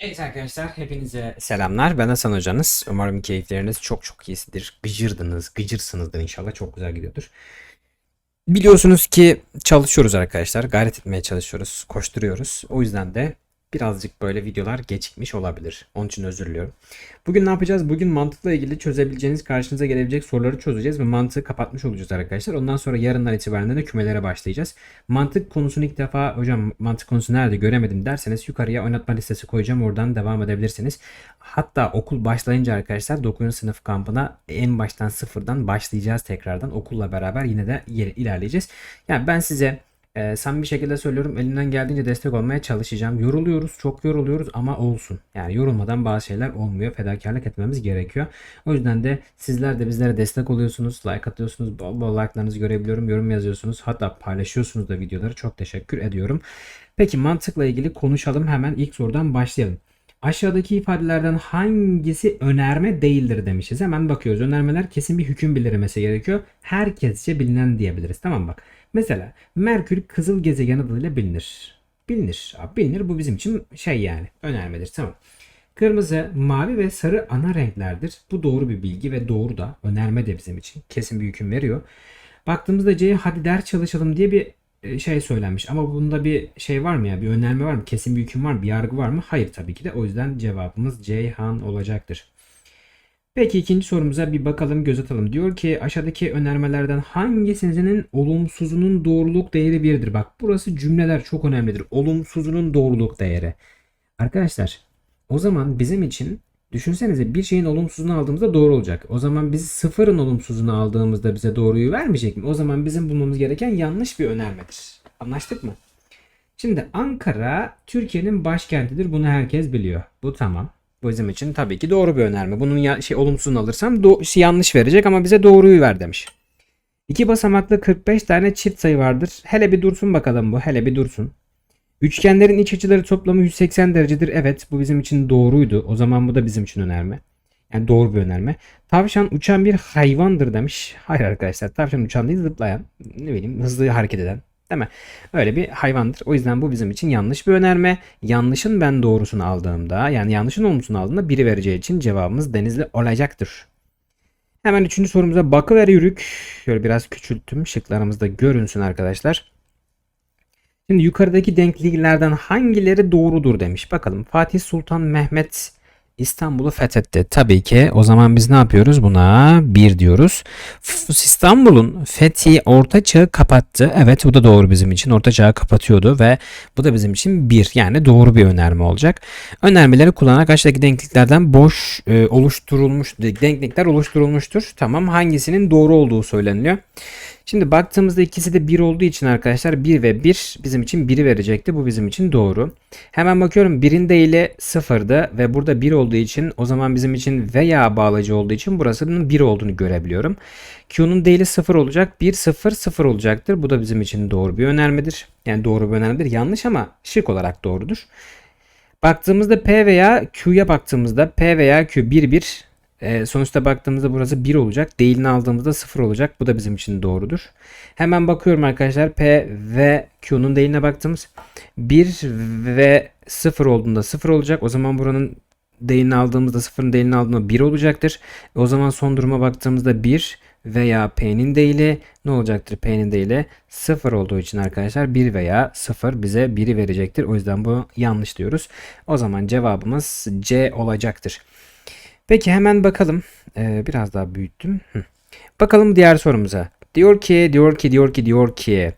Evet arkadaşlar hepinize selamlar. Ben Hasan hocanız. Umarım keyifleriniz çok çok iyisidir. Gıcırdınız, gıcırsınızdır inşallah. Çok güzel gidiyordur. Biliyorsunuz ki çalışıyoruz arkadaşlar. Gayret etmeye çalışıyoruz. Koşturuyoruz. O yüzden de birazcık böyle videolar gecikmiş olabilir. Onun için özür diliyorum. Bugün ne yapacağız? Bugün mantıkla ilgili çözebileceğiniz, karşınıza gelebilecek soruları çözeceğiz ve mantığı kapatmış olacağız arkadaşlar. Ondan sonra yarından itibaren de kümelere başlayacağız. Mantık konusunu ilk defa hocam mantık konusu nerede göremedim derseniz yukarıya oynatma listesi koyacağım. Oradan devam edebilirsiniz. Hatta okul başlayınca arkadaşlar 9. sınıf kampına en baştan sıfırdan başlayacağız tekrardan. Okulla beraber yine de ilerleyeceğiz. Yani ben size e, samimi bir şekilde söylüyorum elimden geldiğince destek olmaya çalışacağım. Yoruluyoruz, çok yoruluyoruz ama olsun. Yani yorulmadan bazı şeyler olmuyor. Fedakarlık etmemiz gerekiyor. O yüzden de sizler de bizlere destek oluyorsunuz. Like atıyorsunuz. Bol bol like'larınızı görebiliyorum. Yorum yazıyorsunuz. Hatta paylaşıyorsunuz da videoları. Çok teşekkür ediyorum. Peki mantıkla ilgili konuşalım. Hemen ilk sorudan başlayalım. Aşağıdaki ifadelerden hangisi önerme değildir demişiz. Hemen bakıyoruz. Önermeler kesin bir hüküm bildirmesi gerekiyor. Herkesçe bilinen diyebiliriz. Tamam bak. Mesela Merkür kızıl gezegen adıyla bilinir. Bilinir. Abi bilinir. Bu bizim için şey yani. Önermedir. Tamam. Kırmızı, mavi ve sarı ana renklerdir. Bu doğru bir bilgi ve doğru da önerme de bizim için. Kesin bir hüküm veriyor. Baktığımızda C'ye hadi ders çalışalım diye bir e, şey söylenmiş. Ama bunda bir şey var mı ya? Bir önerme var mı? Kesin bir hüküm var mı? Bir yargı var mı? Hayır tabii ki de. O yüzden cevabımız Ceyhan olacaktır. Peki ikinci sorumuza bir bakalım, göz atalım. Diyor ki aşağıdaki önermelerden hangisinin olumsuzunun doğruluk değeri birdir? Bak burası cümleler çok önemlidir. Olumsuzunun doğruluk değeri. Arkadaşlar o zaman bizim için düşünsenize bir şeyin olumsuzunu aldığımızda doğru olacak. O zaman biz sıfırın olumsuzunu aldığımızda bize doğruyu vermeyecek mi? O zaman bizim bulmamız gereken yanlış bir önermedir. Anlaştık mı? Şimdi Ankara Türkiye'nin başkentidir. Bunu herkes biliyor. Bu tamam. Bizim için tabii ki doğru bir önerme. Bunun ya, şey olumsuzunu alırsam do- şey yanlış verecek ama bize doğruyu ver demiş. İki basamaklı 45 tane çift sayı vardır. Hele bir dursun bakalım bu. Hele bir dursun. Üçgenlerin iç açıları toplamı 180 derecedir. Evet bu bizim için doğruydu. O zaman bu da bizim için önerme. Yani doğru bir önerme. Tavşan uçan bir hayvandır demiş. Hayır arkadaşlar tavşan uçan değil zıplayan. Ne bileyim hızlı hareket eden. Değil mi? Öyle bir hayvandır. O yüzden bu bizim için yanlış bir önerme. Yanlışın ben doğrusunu aldığımda yani yanlışın olumsuzunu aldığımda biri vereceği için cevabımız denizli olacaktır. Hemen üçüncü sorumuza bakıver yürük. Şöyle biraz küçülttüm. Şıklarımızda görünsün arkadaşlar. Şimdi yukarıdaki denkliklerden hangileri doğrudur demiş. Bakalım Fatih Sultan Mehmet İstanbul'u fethetti. Tabii ki o zaman biz ne yapıyoruz? Buna 1 diyoruz. İstanbul'un fethi orta çağı kapattı. Evet bu da doğru bizim için. Orta çağı kapatıyordu ve bu da bizim için 1 yani doğru bir önerme olacak. Önermeleri kullanarak aşağıdaki denkliklerden boş e, oluşturulmuş denklikler oluşturulmuştur. Tamam hangisinin doğru olduğu söyleniliyor. Şimdi baktığımızda ikisi de 1 olduğu için arkadaşlar 1 ve 1 bizim için 1'i verecekti. Bu bizim için doğru. Hemen bakıyorum 1'in değili 0'dı ve burada 1 olduğu için o zaman bizim için veya bağlacı olduğu için burasının 1 olduğunu görebiliyorum. Q'nun değili 0 olacak. 1 0 0 olacaktır. Bu da bizim için doğru bir önermedir. Yani doğru bir önermedir. Yanlış ama şık olarak doğrudur. Baktığımızda P veya Q'ya baktığımızda P veya Q 1 1 e, sonuçta baktığımızda burası 1 olacak. Değilini aldığımızda 0 olacak. Bu da bizim için doğrudur. Hemen bakıyorum arkadaşlar. P ve Q'nun değiline baktığımız 1 ve 0 olduğunda 0 olacak. O zaman buranın değilini aldığımızda 0'ın değilini aldığında 1 olacaktır. O zaman son duruma baktığımızda 1 veya P'nin değili ne olacaktır? P'nin değili 0 olduğu için arkadaşlar 1 veya 0 bize 1'i verecektir. O yüzden bu yanlış diyoruz. O zaman cevabımız C olacaktır. Peki hemen bakalım. Ee, biraz daha büyüttüm. Hı. Bakalım diğer sorumuza. Diyor ki, diyor ki, diyor ki, diyor ki.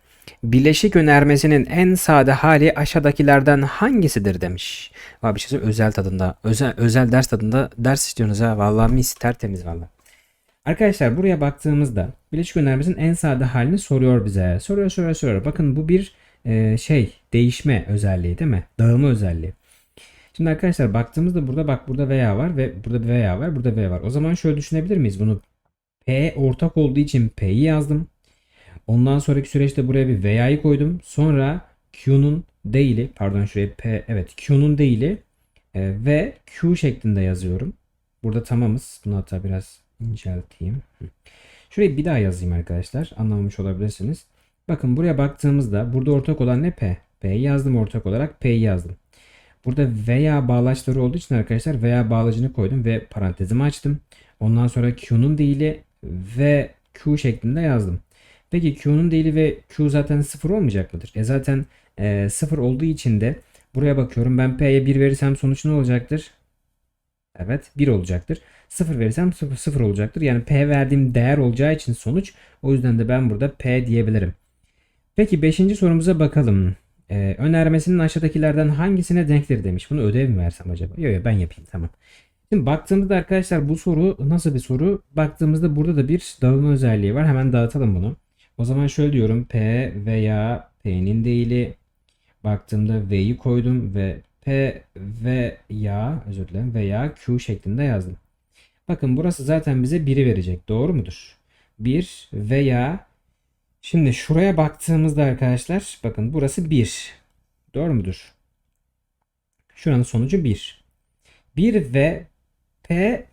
Bileşik önermesinin en sade hali aşağıdakilerden hangisidir demiş. Var bir şey özel tadında. Özel, özel ders tadında ders istiyorsunuz ha. Vallahi mis tertemiz vallahi. Arkadaşlar buraya baktığımızda bileşik önermesinin en sade halini soruyor bize. Soruyor soruyor soruyor. Bakın bu bir e, şey değişme özelliği değil mi? Dağılma özelliği. Şimdi arkadaşlar baktığımızda burada bak burada veya var ve burada veya var burada V var. O zaman şöyle düşünebilir miyiz bunu? P ortak olduğu için P'yi yazdım. Ondan sonraki süreçte buraya bir veya'yı koydum. Sonra Q'nun değili pardon şuraya P evet Q'nun değili e, ve Q şeklinde yazıyorum. Burada tamamız. Bunu hatta biraz incelteyim. Şurayı bir daha yazayım arkadaşlar. Anlamamış olabilirsiniz. Bakın buraya baktığımızda burada ortak olan ne P? P'yi yazdım ortak olarak P'yi yazdım. Burada veya bağlaçları olduğu için arkadaşlar veya bağlacını koydum ve parantezimi açtım. Ondan sonra Q'nun değili ve Q şeklinde yazdım. Peki Q'nun değili ve Q zaten sıfır olmayacak mıdır? E zaten e, olduğu için de buraya bakıyorum. Ben P'ye 1 verirsem sonuç ne olacaktır? Evet 1 olacaktır. 0 verirsem 0, 0 olacaktır. Yani P verdiğim değer olacağı için sonuç. O yüzden de ben burada P diyebilirim. Peki 5. sorumuza bakalım. Ee, önermesinin aşağıdakilerden hangisine denktir demiş. Bunu ödev mi versem acaba? Yok yok ben yapayım tamam. Şimdi baktığımızda arkadaşlar bu soru nasıl bir soru? Baktığımızda burada da bir dağılma özelliği var. Hemen dağıtalım bunu. O zaman şöyle diyorum. P veya P'nin değili baktığımda V'yi koydum ve P veya özür dilerim veya Q şeklinde yazdım. Bakın burası zaten bize 1'i verecek. Doğru mudur? 1 veya şimdi şuraya baktığımızda arkadaşlar bakın burası 1. Doğru mudur? Şuranın sonucu 1. 1 ve P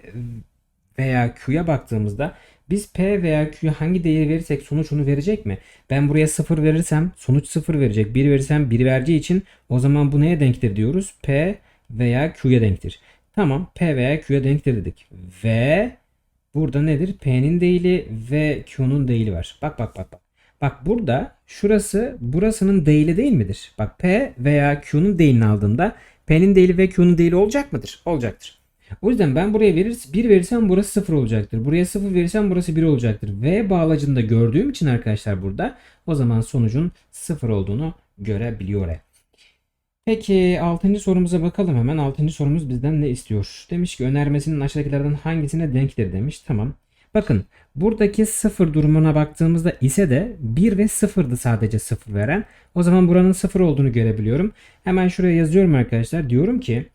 veya Q'ya baktığımızda biz P veya Q'ya hangi değeri verirsek sonuç onu verecek mi? Ben buraya 0 verirsem sonuç 0 verecek. 1 verirsem 1 vereceği için o zaman bu neye denktir diyoruz? P veya Q'ya denktir. Tamam P veya Q'ya denktir dedik. Ve burada nedir? P'nin değili ve Q'nun değili var. Bak bak bak bak. Bak burada şurası burasının değili değil midir? Bak P veya Q'nun değilini aldığımda P'nin değili ve Q'nun değili olacak mıdır? Olacaktır. O yüzden ben buraya verir, 1 verirsem burası 0 olacaktır. Buraya 0 verirsem burası 1 olacaktır. V bağlacında gördüğüm için arkadaşlar burada o zaman sonucun 0 olduğunu görebiliyor. Peki 6. sorumuza bakalım hemen. 6. sorumuz bizden ne istiyor? Demiş ki önermesinin aşağıdakilerden hangisine denktir demiş. Tamam. Bakın buradaki 0 durumuna baktığımızda ise de 1 ve 0'dı sadece 0 veren. O zaman buranın 0 olduğunu görebiliyorum. Hemen şuraya yazıyorum arkadaşlar. Diyorum ki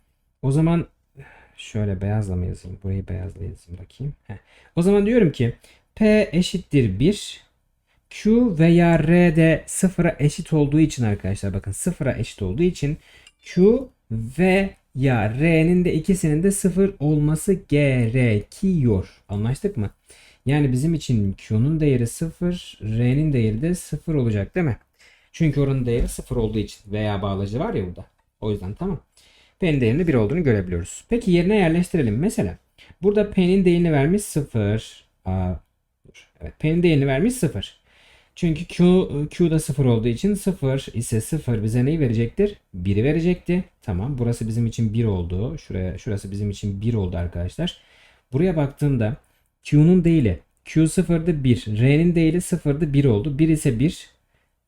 o zaman Şöyle beyazla mı yazayım? Burayı beyazla yazayım bakayım. Heh. O zaman diyorum ki P eşittir 1. Q veya R de sıfıra eşit olduğu için arkadaşlar bakın sıfıra eşit olduğu için Q ve ya R'nin de ikisinin de sıfır olması gerekiyor. Anlaştık mı? Yani bizim için Q'nun değeri sıfır, R'nin değeri de sıfır olacak değil mi? Çünkü oranın değeri sıfır olduğu için veya bağlacı var ya burada. O yüzden tamam. P'nin değerinin 1 olduğunu görebiliyoruz. Peki yerine yerleştirelim. Mesela burada P'nin değerini vermiş 0. Aa, evet, P'nin değerini vermiş 0. Çünkü Q, Q'da 0 olduğu için 0 ise 0 bize neyi verecektir? 1'i verecekti. Tamam burası bizim için 1 oldu. Şuraya, şurası bizim için 1 oldu arkadaşlar. Buraya baktığımda Q'nun değili Q 0'dı 1. R'nin değili 0'dı 1 oldu. 1 ise 1.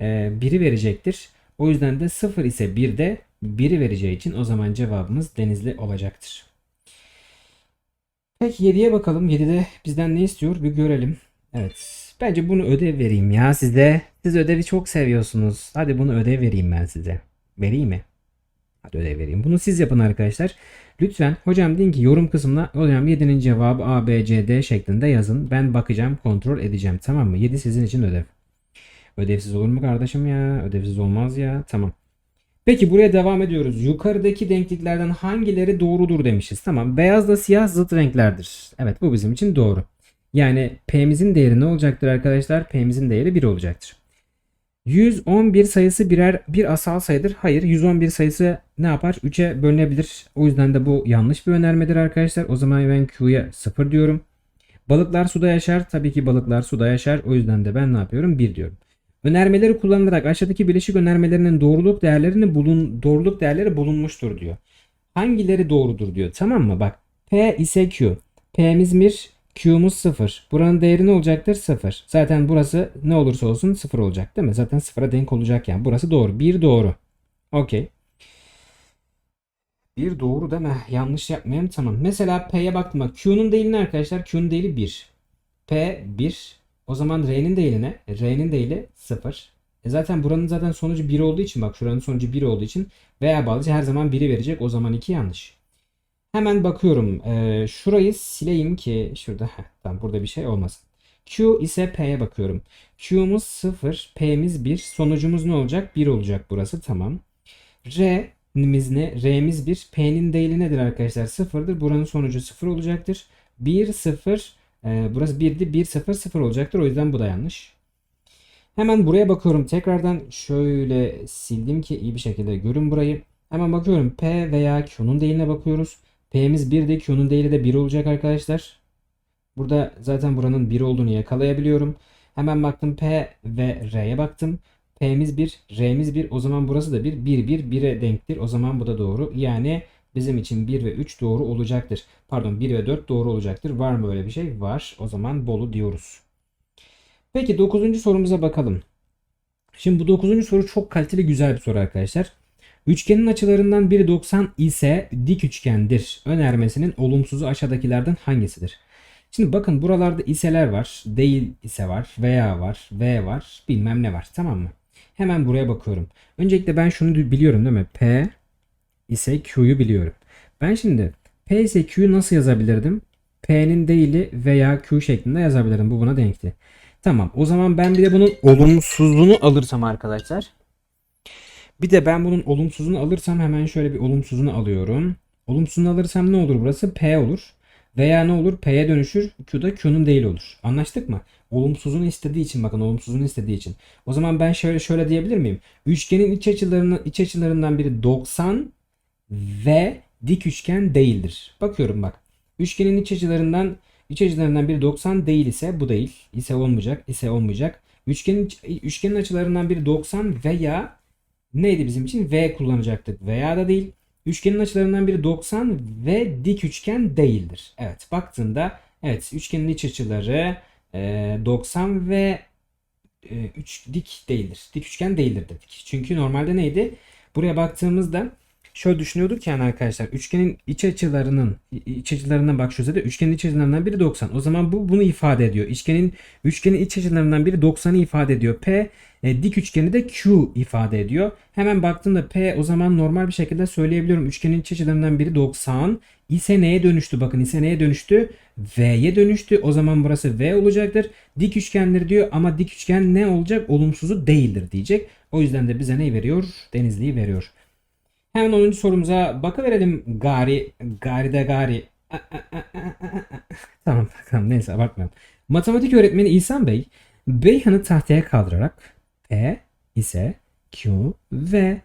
E, 1'i verecektir. O yüzden de 0 ise 1 de 1'i vereceği için o zaman cevabımız denizli olacaktır. Peki 7'ye bakalım. 7'de bizden ne istiyor bir görelim. Evet. Bence bunu ödev vereyim ya size. Siz ödevi çok seviyorsunuz. Hadi bunu ödev vereyim ben size. Vereyim mi? Hadi ödev vereyim. Bunu siz yapın arkadaşlar. Lütfen hocam deyin ki yorum kısmına hocam 7'nin cevabı A, B, C, D şeklinde yazın. Ben bakacağım, kontrol edeceğim. Tamam mı? 7 sizin için ödev. Ödevsiz olur mu kardeşim ya? Ödevsiz olmaz ya. Tamam. Peki buraya devam ediyoruz. Yukarıdaki denkliklerden hangileri doğrudur demişiz. Tamam. Beyazla siyah zıt renklerdir. Evet bu bizim için doğru. Yani P'mizin değeri ne olacaktır arkadaşlar? P'mizin değeri 1 olacaktır. 111 sayısı birer bir asal sayıdır. Hayır 111 sayısı ne yapar? 3'e bölünebilir. O yüzden de bu yanlış bir önermedir arkadaşlar. O zaman ben Q'ya 0 diyorum. Balıklar suda yaşar. Tabii ki balıklar suda yaşar. O yüzden de ben ne yapıyorum? 1 diyorum. Önermeleri kullanılarak aşağıdaki bileşik önermelerinin doğruluk değerlerini bulun doğruluk değerleri bulunmuştur diyor. Hangileri doğrudur diyor. Tamam mı? Bak P ise Q. P'miz 1, Q'muz 0. Buranın değeri ne olacaktır? 0. Zaten burası ne olursa olsun 0 olacak değil mi? Zaten 0'a denk olacak yani. Burası doğru. 1 doğru. Okey. Bir doğru değil mi? Yanlış yapmayayım. Tamam. Mesela P'ye baktım bak. Q'nun değili ne arkadaşlar? Q'nun değili 1. P 1. O zaman R'nin değili ne? R'nin değili 0. E zaten buranın zaten sonucu 1 olduğu için bak şuranın sonucu 1 olduğu için veya bağlıcı her zaman 1'i verecek. O zaman 2 yanlış. Hemen bakıyorum. Ee, şurayı sileyim ki şurada heh, tamam burada bir şey olmasın. Q ise P'ye bakıyorum. Q'muz 0, P'miz 1. Sonucumuz ne olacak? 1 olacak burası. Tamam. R'miz ne? R'miz 1. P'nin değili nedir arkadaşlar? 0'dır. Buranın sonucu 0 olacaktır. 1, 0. Ee, burası 1'di. 1, 0, 0 olacaktır. O yüzden bu da yanlış. Hemen buraya bakıyorum. Tekrardan şöyle sildim ki iyi bir şekilde görün burayı. Hemen bakıyorum P veya Q'nun değiline bakıyoruz. P'miz 1 de Q'nun değili de 1 olacak arkadaşlar. Burada zaten buranın 1 olduğunu yakalayabiliyorum. Hemen baktım P ve R'ye baktım. P'miz 1, R'miz 1. O zaman burası da 1. 1, 1, 1'e denktir. O zaman bu da doğru. Yani bizim için 1 ve 3 doğru olacaktır. Pardon 1 ve 4 doğru olacaktır. Var mı öyle bir şey? Var. O zaman Bolu diyoruz. Peki 9. sorumuza bakalım. Şimdi bu 9. soru çok kaliteli güzel bir soru arkadaşlar. Üçgenin açılarından biri 90 ise dik üçgendir. Önermesinin olumsuzu aşağıdakilerden hangisidir? Şimdi bakın buralarda iseler var, değil ise var, veya var, v var, bilmem ne var. Tamam mı? Hemen buraya bakıyorum. Öncelikle ben şunu biliyorum değil mi? P ise Q'yu biliyorum. Ben şimdi P ise Q'yu nasıl yazabilirdim? P'nin değili veya Q şeklinde yazabilirdim. Bu buna denkti. Tamam. O zaman ben bir de bunun olumsuzluğunu alırsam arkadaşlar. Bir de ben bunun olumsuzunu alırsam hemen şöyle bir olumsuzunu alıyorum. Olumsuzunu alırsam ne olur burası? P olur. Veya ne olur? P'ye dönüşür. Q da Q'nun değil olur. Anlaştık mı? Olumsuzunu istediği için bakın olumsuzunu istediği için. O zaman ben şöyle şöyle diyebilir miyim? Üçgenin iç açılarının iç açılarından biri 90 ve dik üçgen değildir. Bakıyorum bak. Üçgenin iç açılarından iç açılarından biri 90 değil ise bu değil. ise olmayacak. ise olmayacak. Üçgenin üçgenin açılarından biri 90 veya neydi bizim için? V kullanacaktık. Veya da değil. Üçgenin açılarından biri 90 ve dik üçgen değildir. Evet baktığında evet üçgenin iç açıları e, 90 ve e, 3 dik değildir. Dik üçgen değildir dedik. Çünkü normalde neydi? Buraya baktığımızda şöyle düşünüyorduk yani arkadaşlar üçgenin iç açılarının iç açılarından bak şurada üçgenin iç açılarından biri 90. O zaman bu bunu ifade ediyor. Üçgenin üçgenin iç açılarından biri 90'ı ifade ediyor. P e, dik üçgeni de Q ifade ediyor. Hemen baktığımda P o zaman normal bir şekilde söyleyebiliyorum. Üçgenin iç açılarından biri 90 ise neye dönüştü? Bakın ise neye dönüştü? V'ye dönüştü. O zaman burası V olacaktır. Dik üçgendir diyor ama dik üçgen ne olacak? Olumsuzu değildir diyecek. O yüzden de bize ne veriyor? Denizli'yi veriyor. Hemen 10. sorumuza bakıverelim. Gari, Gari de Gari. tamam tamam neyse abartmayalım. Matematik öğretmeni İhsan Bey Beyhan'ı tahtaya kaldırarak P ise Q ve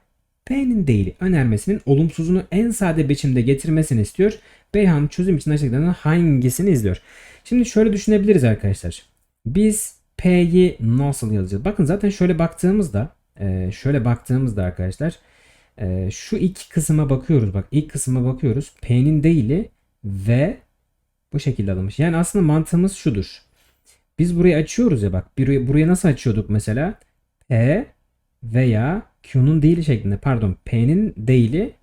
P'nin değili önermesinin olumsuzunu en sade biçimde getirmesini istiyor. Beyhan çözüm için aşağıdakilerden hangisini izliyor? Şimdi şöyle düşünebiliriz arkadaşlar. Biz P'yi nasıl yazacağız? Bakın zaten şöyle baktığımızda şöyle baktığımızda arkadaşlar şu iki kısma bakıyoruz. Bak ilk kısma bakıyoruz. P'nin değili ve bu şekilde alınmış. Yani aslında mantığımız şudur. Biz burayı açıyoruz ya bak. Burayı, buraya nasıl açıyorduk mesela? P veya Q'nun değili şeklinde. Pardon P'nin değili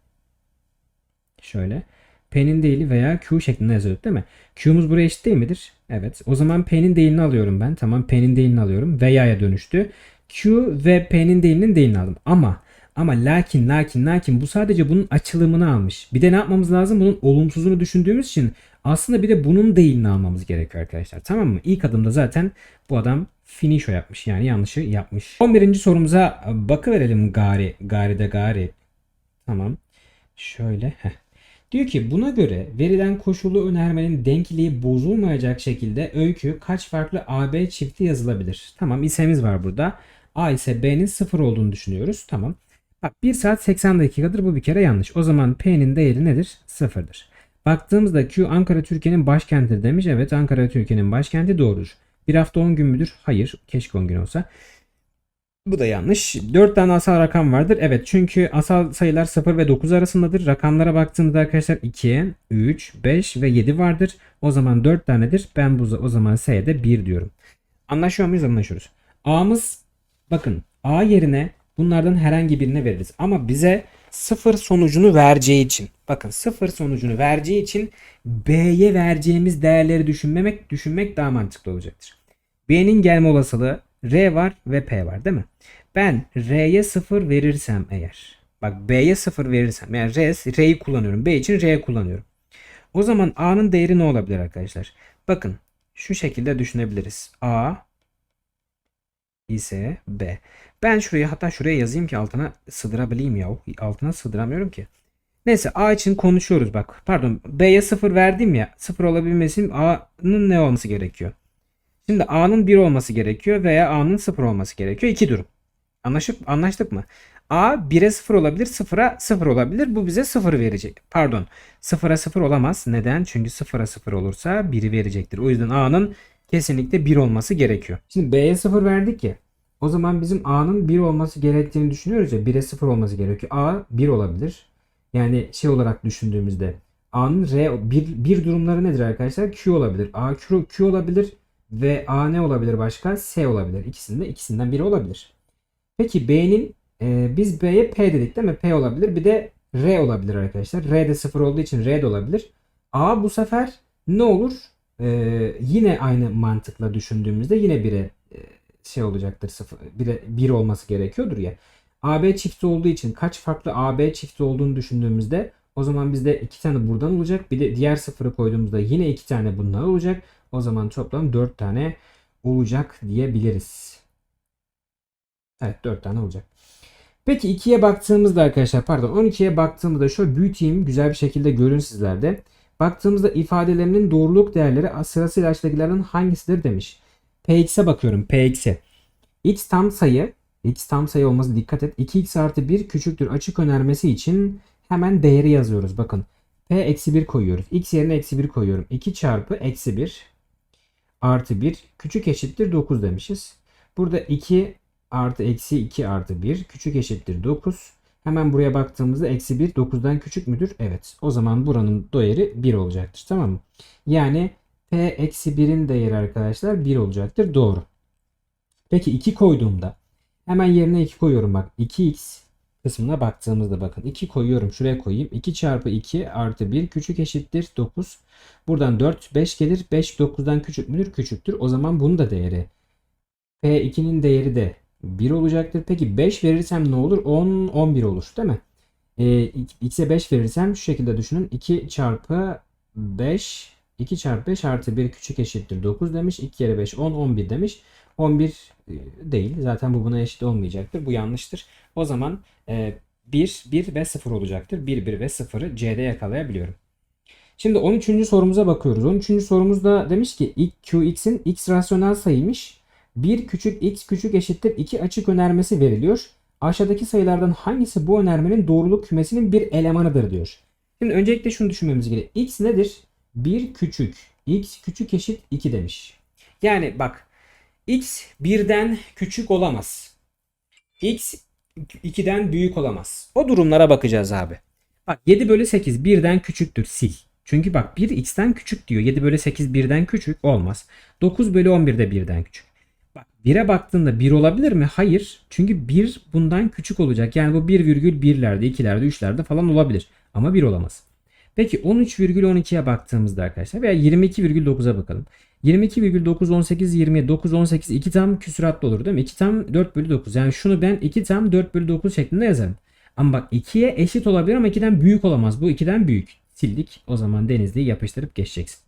şöyle. P'nin değili veya Q şeklinde yazıyorduk değil mi? Q'muz buraya eşit değil midir? Evet. O zaman P'nin değilini alıyorum ben. Tamam P'nin değilini alıyorum. Veya'ya dönüştü. Q ve P'nin değilinin değilini aldım. Ama ama lakin lakin lakin bu sadece bunun açılımını almış. Bir de ne yapmamız lazım? Bunun olumsuzunu düşündüğümüz için aslında bir de bunun değilini almamız gerekiyor arkadaşlar. Tamam mı? İlk adımda zaten bu adam finişo yapmış. Yani yanlışı yapmış. 11. sorumuza bakıverelim gari. Gari de gari. Tamam. Şöyle. Heh. Diyor ki buna göre verilen koşulu önermenin denkliği bozulmayacak şekilde öykü kaç farklı AB çifti yazılabilir? Tamam isemiz var burada. A ise B'nin 0 olduğunu düşünüyoruz. Tamam. Bak 1 saat 80 dakikadır bu bir kere yanlış. O zaman P'nin değeri nedir? 0'dır. Baktığımızda Q Ankara Türkiye'nin başkentidir demiş. Evet Ankara Türkiye'nin başkenti doğrudur. Bir hafta 10 gün müdür? Hayır. Keşke 10 gün olsa. Bu da yanlış. 4 tane asal rakam vardır. Evet çünkü asal sayılar 0 ve 9 arasındadır. Rakamlara baktığımızda arkadaşlar 2, 3, 5 ve 7 vardır. O zaman 4 tanedir. Ben bu o zaman S'de 1 diyorum. Anlaşıyor muyuz? Anlaşıyoruz. A'mız bakın A yerine bunlardan herhangi birine veririz. Ama bize sıfır sonucunu vereceği için bakın sıfır sonucunu vereceği için B'ye vereceğimiz değerleri düşünmemek düşünmek daha mantıklı olacaktır. B'nin gelme olasılığı R var ve P var değil mi? Ben R'ye 0 verirsem eğer bak B'ye 0 verirsem yani R, R'yi kullanıyorum. B için R kullanıyorum. O zaman A'nın değeri ne olabilir arkadaşlar? Bakın şu şekilde düşünebiliriz. A ise B. Ben şuraya hatta şuraya yazayım ki altına sığdırabileyim ya. Altına sığdıramıyorum ki. Neyse A için konuşuyoruz bak. Pardon B'ye 0 verdim ya. 0 olabilmesi A'nın ne olması gerekiyor? Şimdi A'nın 1 olması gerekiyor veya A'nın 0 olması gerekiyor. İki durum. Anlaşıp anlaştık mı? A 1'e 0 olabilir, 0'a 0 olabilir. Bu bize 0 verecek. Pardon. 0'a 0 olamaz. Neden? Çünkü 0'a 0 olursa 1'i verecektir. O yüzden A'nın kesinlikle 1 olması gerekiyor. Şimdi B'ye 0 verdik ya. O zaman bizim A'nın 1 olması gerektiğini düşünüyoruz ya. 1'e 0 olması gerekiyor. A 1 olabilir. Yani şey olarak düşündüğümüzde A'nın R bir, bir durumları nedir arkadaşlar? Q olabilir. A Q, Q olabilir ve A ne olabilir başka? S olabilir. İkisinde ikisinden biri olabilir. Peki B'nin e, biz B'ye P dedik değil mi? P olabilir. Bir de R olabilir arkadaşlar. R de 0 olduğu için R de olabilir. A bu sefer ne olur? E, yine aynı mantıkla düşündüğümüzde yine 1'e e, şey olacaktır. 0 1'e 1 olması gerekiyordur ya. AB çifti olduğu için kaç farklı AB çifti olduğunu düşündüğümüzde o zaman bizde iki tane buradan olacak. Bir de diğer sıfırı koyduğumuzda yine iki tane bundan olacak. O zaman toplam 4 tane olacak diyebiliriz. Evet 4 tane olacak. Peki 2'ye baktığımızda arkadaşlar pardon 12'ye baktığımızda şöyle büyüteyim güzel bir şekilde görün sizlerde. Baktığımızda ifadelerinin doğruluk değerleri sırasıyla aşağıdakilerden hangisidir demiş. Px'e bakıyorum Px'e. X tam sayı x tam sayı olması dikkat et. 2x artı 1 küçüktür açık önermesi için hemen değeri yazıyoruz. Bakın p eksi 1 koyuyoruz. x yerine eksi 1 koyuyorum. 2 çarpı eksi 1 artı 1 küçük eşittir 9 demişiz. Burada 2 artı eksi 2 artı 1 küçük eşittir 9. Hemen buraya baktığımızda eksi 1 9'dan küçük müdür? Evet. O zaman buranın değeri 1 olacaktır. Tamam mı? Yani p eksi 1'in değeri arkadaşlar 1 olacaktır. Doğru. Peki 2 koyduğumda hemen yerine 2 koyuyorum bak. 2x kısmına baktığımızda bakın 2 koyuyorum şuraya koyayım. 2 çarpı 2 artı 1 küçük eşittir 9. Buradan 4 5 gelir. 5 9'dan küçük müdür? Küçüktür. O zaman bunun da değeri. P2'nin değeri de 1 olacaktır. Peki 5 verirsem ne olur? 10 11 olur değil mi? Ee, x'e 5 verirsem şu şekilde düşünün. 2 çarpı 5 2 çarpı 5 artı 1 küçük eşittir 9 demiş. 2 kere 5 10 11 demiş. 11 e, değil. Zaten bu buna eşit olmayacaktır. Bu yanlıştır. O zaman 1, 1 ve 0 olacaktır. 1, 1 ve 0'ı C'de yakalayabiliyorum. Şimdi 13. sorumuza bakıyoruz. 13. sorumuzda demiş ki Qx'in x rasyonel sayıymış. 1 küçük x küçük eşittir 2 açık önermesi veriliyor. Aşağıdaki sayılardan hangisi bu önermenin doğruluk kümesinin bir elemanıdır diyor. Şimdi öncelikle şunu düşünmemiz gerekiyor. x nedir? 1 küçük. x küçük eşit 2 demiş. Yani bak x 1'den küçük olamaz. x 2'den büyük olamaz. O durumlara bakacağız abi. Bak 7 bölü 8 1'den küçüktür sil. Çünkü bak 1 x'ten küçük diyor. 7 bölü 8 1'den küçük olmaz. 9 bölü 11 de 1'den küçük. Bak 1'e baktığında 1 olabilir mi? Hayır. Çünkü 1 bundan küçük olacak. Yani bu 1,1'lerde, 2'lerde, 3'lerde falan olabilir. Ama 1 olamaz. Peki 13,12'ye baktığımızda arkadaşlar veya 22,9'a bakalım. 22,9 18 20 9 18 2 tam küsuratlı olur değil mi? 2 tam 4 bölü 9. Yani şunu ben 2 tam 4 bölü 9 şeklinde yazarım. Ama bak 2'ye eşit olabilir ama 2'den büyük olamaz. Bu 2'den büyük. Sildik. O zaman Denizli'yi yapıştırıp geçeceksin.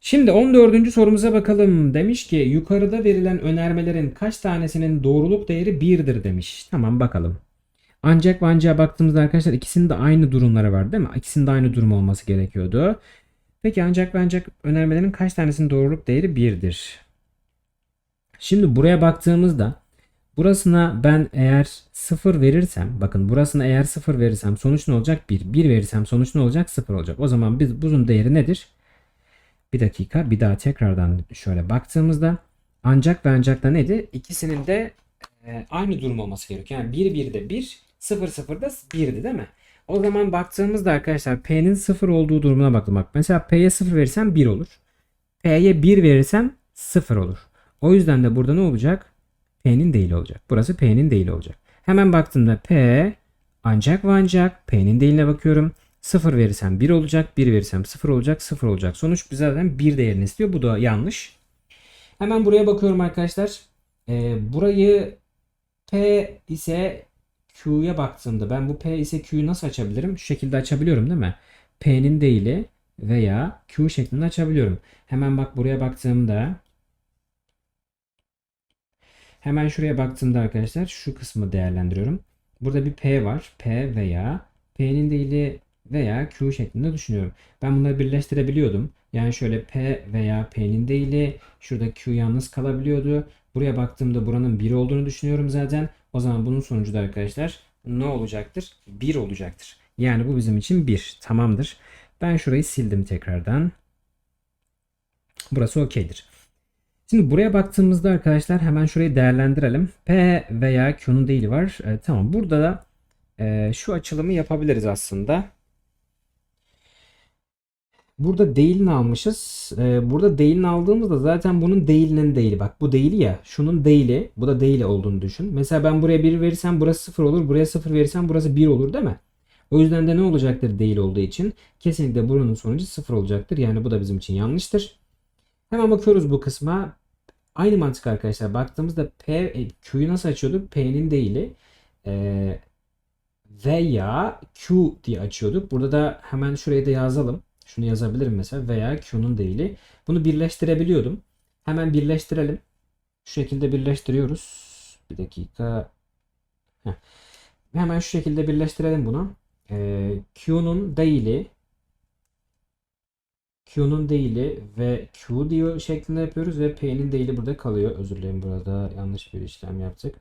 Şimdi 14. sorumuza bakalım. Demiş ki yukarıda verilen önermelerin kaç tanesinin doğruluk değeri 1'dir demiş. Tamam bakalım. Ancak ve baktığımızda arkadaşlar ikisinin de aynı durumları var değil mi? İkisinin de aynı durum olması gerekiyordu. Peki ancak ve ancak önermelerin kaç tanesinin doğruluk değeri 1'dir? Şimdi buraya baktığımızda burasına ben eğer 0 verirsem bakın burasına eğer 0 verirsem sonuç ne olacak? 1. 1 verirsem sonuç ne olacak? 0 olacak. O zaman biz bunun değeri nedir? Bir dakika bir daha tekrardan şöyle baktığımızda ancak ve ancak da nedir? İkisinin de e, aynı durum olması gerekiyor. Yani 1 1'de 1 0 0'da 1'di değil mi? O zaman baktığımızda arkadaşlar P'nin 0 olduğu durumuna baktım. Bak mesela P'ye 0 verirsem 1 olur. P'ye 1 verirsem 0 olur. O yüzden de burada ne olacak? P'nin değil olacak. Burası P'nin değil olacak. Hemen baktığımda P ancak ve ancak P'nin değiline bakıyorum. 0 verirsem 1 olacak. 1 verirsem 0 olacak. 0 olacak. Sonuç bize zaten 1 değerini istiyor. Bu da yanlış. Hemen buraya bakıyorum arkadaşlar. Ee, burayı P ise Q'ya baktığımda ben bu P ise Q'yu nasıl açabilirim? Şu şekilde açabiliyorum değil mi? P'nin değili veya Q şeklinde açabiliyorum. Hemen bak buraya baktığımda hemen şuraya baktığımda arkadaşlar şu kısmı değerlendiriyorum. Burada bir P var. P veya P'nin değili veya Q şeklinde düşünüyorum. Ben bunları birleştirebiliyordum. Yani şöyle P veya P'nin değili şurada Q yalnız kalabiliyordu. Buraya baktığımda buranın 1 olduğunu düşünüyorum zaten. O zaman bunun sonucu da arkadaşlar ne olacaktır? 1 olacaktır. Yani bu bizim için 1. Tamamdır. Ben şurayı sildim tekrardan. Burası okeydir. Şimdi buraya baktığımızda arkadaşlar hemen şurayı değerlendirelim. P veya Q'nun değili var. E, tamam burada da e, şu açılımı yapabiliriz aslında. Burada değilini almışız. E, burada değilini aldığımızda zaten bunun değilinin değili. Bak bu değili ya. Şunun değili. Bu da değili olduğunu düşün. Mesela ben buraya 1 verirsem burası 0 olur. Buraya 0 verirsem burası 1 olur değil mi? O yüzden de ne olacaktır değil olduğu için? Kesinlikle buranın sonucu 0 olacaktır. Yani bu da bizim için yanlıştır. Hemen bakıyoruz bu kısma. Aynı mantık arkadaşlar. Baktığımızda P, e, Q'yu nasıl açıyorduk? P'nin değili e, veya Q diye açıyorduk. Burada da hemen şuraya da yazalım. Şunu yazabilirim mesela veya Q'nun değili. Bunu birleştirebiliyordum. Hemen birleştirelim. Şu şekilde birleştiriyoruz. Bir dakika. Heh. Hemen şu şekilde birleştirelim bunu. E, Q'nun değili Q'nun değili ve Q diyor şeklinde yapıyoruz ve P'nin değili burada kalıyor. Özür dilerim burada yanlış bir işlem yaptık.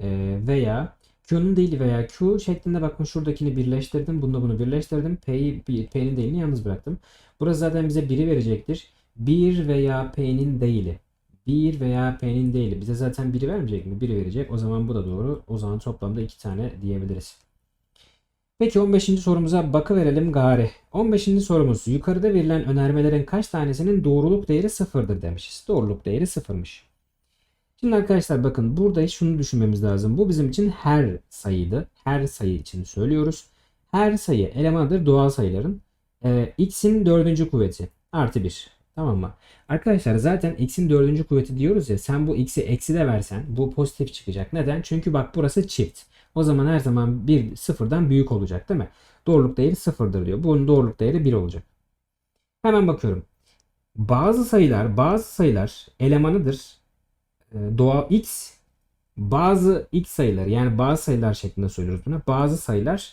Ee, veya Q'nun değili veya Q şeklinde bakın şuradakini birleştirdim. Bunda bunu birleştirdim. P'yi, P'nin değilini yalnız bıraktım. Burası zaten bize 1'i verecektir. 1 veya P'nin değili. 1 veya P'nin değili. Bize zaten 1'i vermeyecek mi? 1'i verecek. O zaman bu da doğru. O zaman toplamda 2 tane diyebiliriz. Peki 15. sorumuza bakıverelim gari. 15. sorumuz yukarıda verilen önermelerin kaç tanesinin doğruluk değeri sıfırdır demişiz. Doğruluk değeri sıfırmış. Şimdi arkadaşlar bakın burada şunu düşünmemiz lazım. Bu bizim için her sayıydı. Her sayı için söylüyoruz. Her sayı elemanıdır doğal sayıların. Ee, x'in dördüncü kuvveti artı 1. Tamam mı? Arkadaşlar zaten x'in dördüncü kuvveti diyoruz ya sen bu x'i eksi de versen bu pozitif çıkacak. Neden? Çünkü bak burası çift. O zaman her zaman bir sıfırdan büyük olacak değil mi? Doğruluk değeri sıfırdır diyor. Bunun doğruluk değeri 1 olacak. Hemen bakıyorum. Bazı sayılar, bazı sayılar elemanıdır. Ee, Doğal x bazı x sayılar yani bazı sayılar şeklinde söylüyoruz buna. Bazı sayılar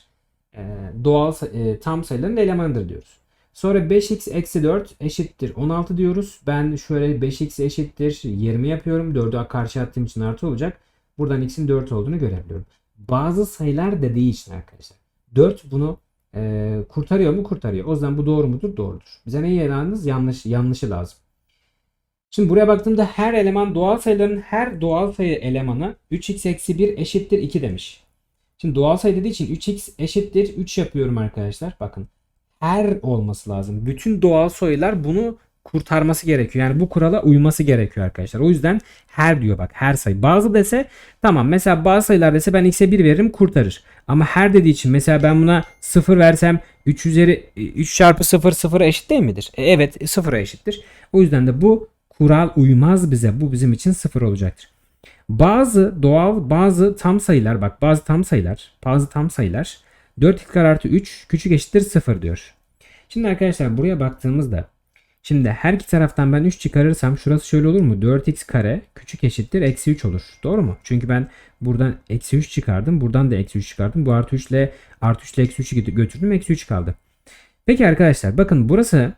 e, doğal e, tam sayıların elemanıdır diyoruz. Sonra 5x eksi 4 eşittir 16 diyoruz. Ben şöyle 5x eşittir 20 yapıyorum. 4'ü karşı attığım için artı olacak. Buradan x'in 4 olduğunu görebiliyorum bazı sayılar dediği için arkadaşlar. 4 bunu e, kurtarıyor mu? Kurtarıyor. O zaman bu doğru mudur? Doğrudur. Bize neyi yalnız? Yanlış, yanlışı lazım. Şimdi buraya baktığımda her eleman doğal sayıların her doğal sayı elemanı 3x eksi 1 eşittir 2 demiş. Şimdi doğal sayı dediği için 3x eşittir 3 yapıyorum arkadaşlar. Bakın her olması lazım. Bütün doğal sayılar bunu kurtarması gerekiyor. Yani bu kurala uyması gerekiyor arkadaşlar. O yüzden her diyor bak her sayı. Bazı dese tamam mesela bazı sayılar dese ben x'e 1 veririm kurtarır. Ama her dediği için mesela ben buna 0 versem 3 üzeri 3 çarpı 0 0'a eşit değil midir? E, evet 0'a eşittir. O yüzden de bu kural uymaz bize. Bu bizim için 0 olacaktır. Bazı doğal bazı tam sayılar bak bazı tam sayılar bazı tam sayılar 4x artı 3 küçük eşittir 0 diyor. Şimdi arkadaşlar buraya baktığımızda Şimdi her iki taraftan ben 3 çıkarırsam şurası şöyle olur mu? 4x kare küçük eşittir eksi 3 olur. Doğru mu? Çünkü ben buradan eksi 3 çıkardım. Buradan da eksi 3 çıkardım. Bu artı 3 ile artı 3 ile eksi 3'ü götürdüm. Eksi 3 kaldı. Peki arkadaşlar bakın burası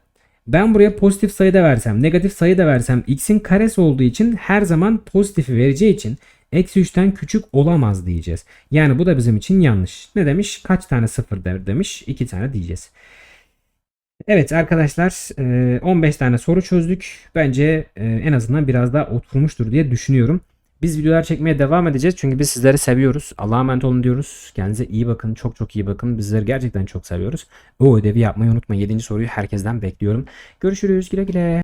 ben buraya pozitif sayı da versem negatif sayı da versem x'in karesi olduğu için her zaman pozitifi vereceği için eksi 3'ten küçük olamaz diyeceğiz. Yani bu da bizim için yanlış. Ne demiş? Kaç tane sıfır der demiş? 2 tane diyeceğiz. Evet arkadaşlar 15 tane soru çözdük. Bence en azından biraz daha oturmuştur diye düşünüyorum. Biz videolar çekmeye devam edeceğiz çünkü biz sizleri seviyoruz. Allah'a emanet olun diyoruz. Kendinize iyi bakın. Çok çok iyi bakın. Bizleri gerçekten çok seviyoruz. O ödevi yapmayı unutmayın. 7. soruyu herkesten bekliyorum. Görüşürüz. Güle güle.